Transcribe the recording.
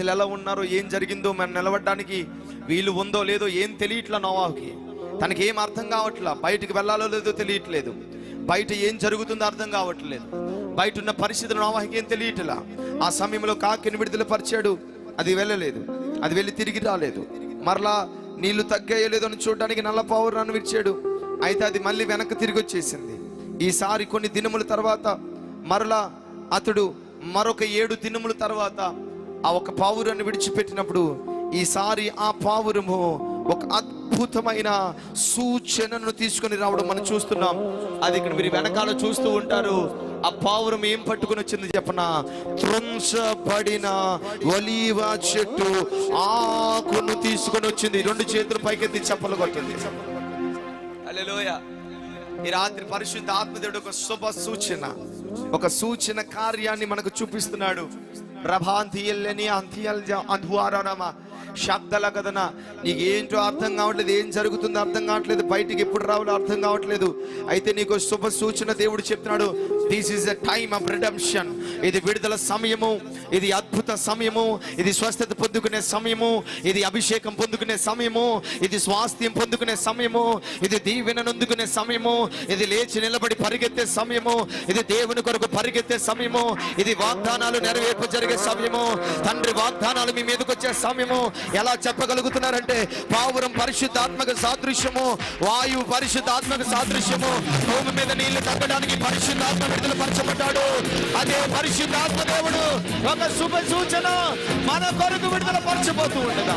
అసలు ఎలా ఉన్నారో? ఏం జరిగిందో మనం నిలబడడానికి వీలు ఉందో లేదో ఏం తెలియట్లా నోవాకి? తనకి ఏం అర్థం కావట్లా? బయటికి వెళ్ళాలో లేదో తెలియట్లేదు. బయట ఏం జరుగుతుందో అర్థం కావట్లేదు. బయట ఉన్న పరిస్థితులు నోవాహికి ఏం తెలియట్లా? ఆ సమయంలో కాకిని విడుదల పరిచాడు. అది వెళ్ళలేదు. అది వెళ్ళి తిరిగి రాలేదు. మరలా నీళ్ళు తగ్గాయో లేదో అని చూడడానికి నల్ల పావురాన్ని విడిచాడు. అయితే అది మళ్ళీ వెనక్కి తిరిగి వచ్చేసింది. ఈసారి కొన్ని దినముల తర్వాత మరలా అతడు మరొక ఏడు దినముల తర్వాత ఆ ఒక పావురాన్ని విడిచిపెట్టినప్పుడు ఈసారి ఆ పావురము ఒక అద్భుతమైన సూచనను తీసుకొని రావడం మనం చూస్తున్నాం. అది ఇక్కడ మీరు వెనకాల చూస్తూ ఉంటారు. ఆ పావురం ఏం పట్టుకుని వచ్చింది చెప్పన? త్రుంచబడిన ఒలీవ చెట్టు ఆకును తీసుకొని వచ్చింది. రెండు చేతులు పైకెత్తి చెప్పలు కొట్టింది. హల్లెలూయ. ఈ రాత్రి పరిశుద్ధ ఆత్మదేవుడు ఒక శుభ సూచన ఒక సూచన కార్యాన్ని మనకు చూపిస్తున్నాడు. ప్రభాంతియల్లని అంతియల్ అంధువారామా శబ్దాల కదన నీకేంటో అర్థం కావట్లేదు ఏం జరుగుతుందో అర్థం కావట్లేదు బయటికి ఎప్పుడు రావాలో అర్థం కావట్లేదు. అయితే నీకు శుభ సూచన దేవుడు చెప్తున్నాడు this is a time of redemption ఇది విడుదల సమయము ఇది అద్భుత సమయము ఇది స్వస్థత పొందుకునే సమయము ఇది అభిషేకం పొందుకునే సమయము ఇది స్వాస్థ్యం పొందుకునే సమయము ఇది దీవెన నొందుకునే సమయము ఇది లేచి నిలబడి పరిగెత్తే సమయము ఇది దేవుని కొరకు పరిగెత్తే సమయము ఇది వాగ్దానాలు నెరవేర్పు జరిగే సమయము తండ్రి వాగ్దానాలు మీ మీదకి వచ్చే సమయము. ఎలా చెప్పగలుగుతున్నారంటే పావురం పరిశుద్ధాత్మక సాదృశ్యము వాయువు పరిశుద్ధాత్మక సాదృశ్యము భూమి మీద నీళ్ళు తగ్గడానికి పరిశుద్ధాత్మక విడుదలపరచబడ్డాడు అదే పరిశుద్ధాత్మ దేవుడు. ఒక శుభ సూచన మన కొరకు విడుదల పరచబోతూ ఉండగా.